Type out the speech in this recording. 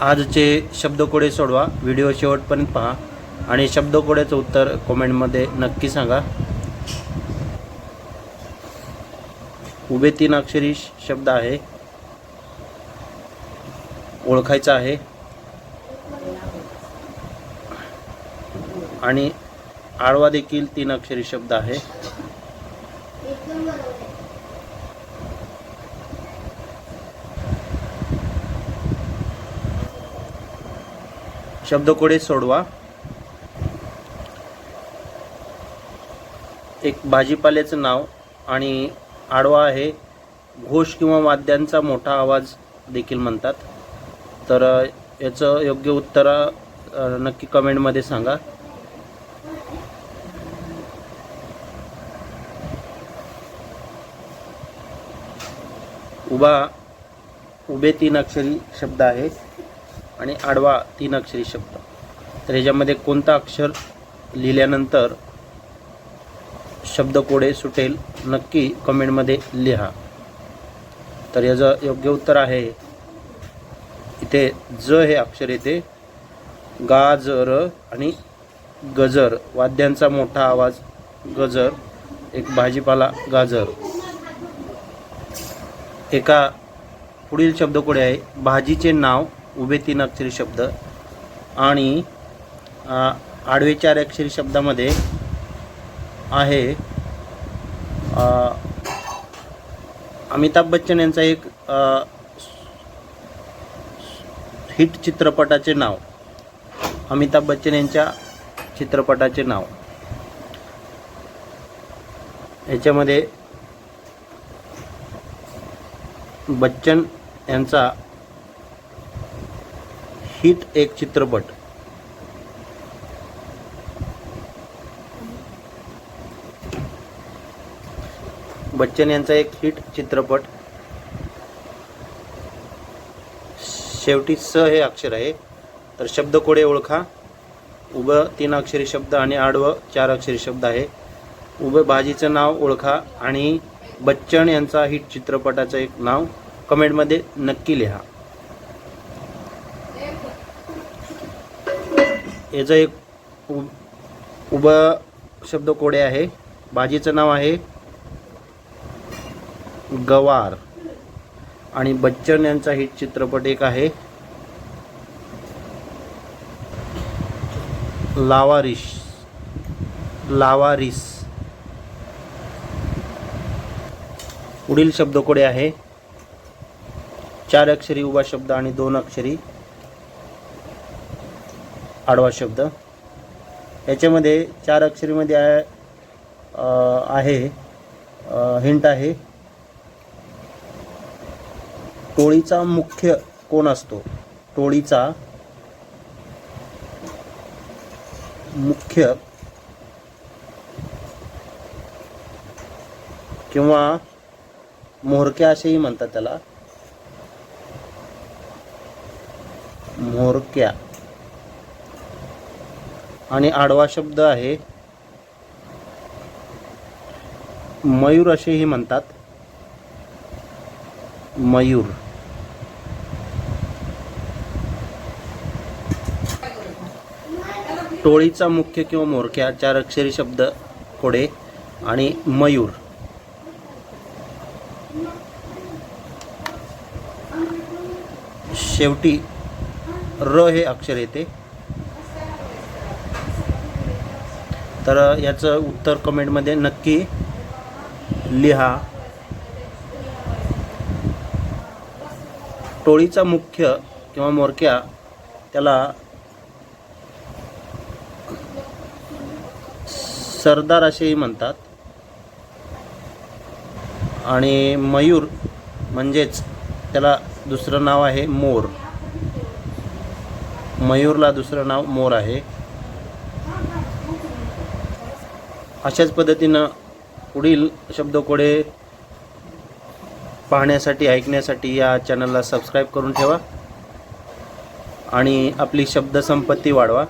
आजचे शब्दकोडे सोडवा. व्हिडिओ शेवटपर्यंत पहा. आणि शब्दकोड्याचं उत्तर कॉमेंटमध्ये नक्की सांगा. उभे तीन अक्षरी शब्द आहे. ओळखायचा आहे. आणि आडवा देखील तीन अक्षरी शब्द आहे. शब्दकोडे सोडवा. एक भाजीपाल्याचं नाव आणि आडवा आहे. घोष किंवा वाद्यांचा मोठा आवाज देखील म्हणतात. तर याचं योग्य उत्तर नक्की कमेंटमध्ये सांगा. उभा उभे तीन अक्षरी शब्द आहे आणि आडवा तीन अक्षरी शब्द. तर याच्यामध्ये कोणता अक्षर लिहिल्यानंतर शब्दकोडे सुटेल नक्की कमेंटमध्ये लिहा. तर याचं योग्य उत्तर आहे इथे ज हे अक्षर येते. गाजर आणि गजर वाद्यांचा मोठा आवाज गजर एक भाजीपाला गाजर. एका पुढील शब्दकोडे आहे भाजीचे नाव उभे तीन अक्षरी शब्द आणि आडवे चार अक्षरी शब्दामध्ये आहे अमिताभ बच्चन यांचा एक हिट चित्रपटाचे नाव. अमिताभ बच्चन यांच्या चित्रपटाचे नाव. याच्यामध्ये बच्चन यांचा हिट एक चित्रपट. बच्चन यांचा एक हिट चित्रपट. शेवटी स हे अक्षर आहे. तर शब्दकोडे ओळखा. उभं तीन अक्षरी शब्द आणि आडवं चार अक्षरी शब्द आहे. उभं भाजीचं नाव ओळखा आणि बच्चन यांचा हिट चित्रपटाचं एक नाव कमेंटमध्ये नक्की लिहा. याचं एक उ उभं शब्दकोडे आहे. भाजीचं नाव आहे गवार. आणि बच्चन यांचा हिट चित्रपट एक आहे. लावारिश लावारिस. पुढील शब्दकोडे आहे. चार अक्षरी उभा शब्द आणि दोन अक्षरी. आडवा शब्द. याच्यामध्ये चार अक्षरीमध्ये आहे आहे हिंट आहे. टोळीचा मुख्य कोण असतो? टोळीचा मुख्य किंवा मोहरक्या असेही म्हणतात त्याला. मोहरक्या. आणि आडवा शब्द आहे मयूर असेही म्हणतात. मयूर. टोळीचा मुख्य किंवा मोरक्या चार अक्षरी शब्द कोडे आणि मयूर. शेवटी र हे अक्षर येते. तर याचं उत्तर कमेंटमध्ये नक्की लिहा. टोळीचा मुख्य किंवा मोरक्या त्याला सरदार असेही म्हणतात. आणि मयूर म्हणजेच त्याला दुसरं नाव आहे मोर. मयूरला दुसरं नाव मोर आहे. अशाच पद्धतीनं पुढील शब्दकोडे पाहण्यासाठी ऐकण्यासाठी या चॅनलला सबस्क्राईब करून ठेवा आणि आपली शब्दसंपत्ती वाढवा.